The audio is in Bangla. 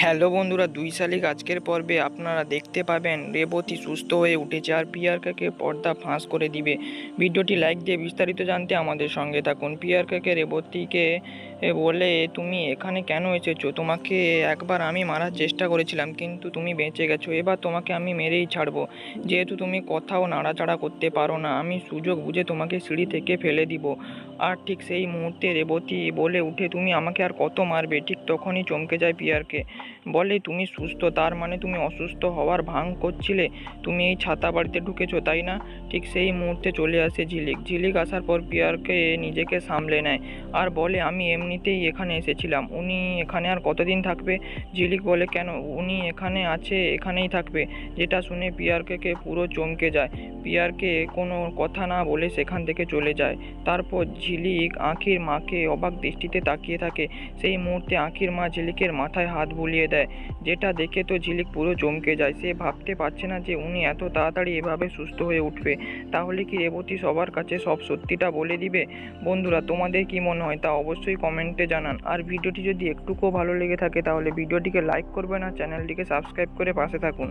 হ্যালো বন্ধুরা, দুই শালিক আজকের পর্বে আপনারা দেখতে পাবেন রেবতী সুস্থ হয়ে উঠেছে আর পিয়ারকাকে পর্দা ফাঁস করে দিবে। ভিডিওটি লাইক দিয়ে বিস্তারিত জানতে আমাদের সঙ্গে থাকুন। পিয়ারকাকে রেবতীকে বলে, তুমি এখানে কেন এসেছ? তোমাকে একবার আমি মারার চেষ্টা করেছিলাম, কিন্তু তুমি বেঁচে গেছো। এবার তোমাকে আমি মেরেই ছাড়বো। যেহেতু তুমি কোথাও নাড়াচাড়া করতে পারো না, আমি সুযোগ বুঝে তোমাকে সিঁড়ি থেকে ফেলে দিব। আর ঠিক সেই মুহূর্তে রেবতী বলে উঠে, তুমি আমাকে আর কত মারবে? ঠিক তখনই চমকে যায় পিয়ারকে। বলে, তুমি সুস্থ, তার মানে তুমি অসুস্থ হওয়ার ভাঙ করছিলে। তুমি এই ছাতা বাড়িতে ঢুকেছো, তাই না? ঠিক সেই মুহূর্তে চলে আসে ঝিলিক। ঝিলিক আসার পর পিয়ারকে নিজেকে সামলে নেয় আর বলে, আমি এমনিতেই এখানে এসেছিলাম। উনি এখানে আর কতদিন থাকবে? ঝিলিক বলে, কেন? উনি এখানে আছে, এখানেই থাকবে। যেটা শুনে পিয়ারকে পুরো চমকে যায়। পিয়ারকে কোনো কথা না বলে সেখান থেকে চলে যায়। তারপর ঝিলিক আঁখির মাকে অবাক দৃষ্টিতে তাকিয়ে থাকে। সেই মুহূর্তে আঁখির মা ঝিলিকের মাথায় হাত বুলিয়ে দেয়। যেটা দেখে তো ঝিলিক পুরো চমকে যায়। সে ভাবতে পারছে না যে উনি এত তাড়াতাড়ি এভাবে সুস্থ হয়ে উঠবে। তাহলে কি রেবতী সবার কাছে সব সত্যিটা বলে দিবে? বন্ধুরা, তোমাদের কি মনে হয় তা অবশ্যই কমেন্টে জানান। আর ভিডিওটি যদি একটুকুও ভালো লেগে থাকে, তাহলে ভিডিওটিকে লাইক করবেন আর চ্যানেলটিকে সাবস্ক্রাইব করে পাশে থাকুন।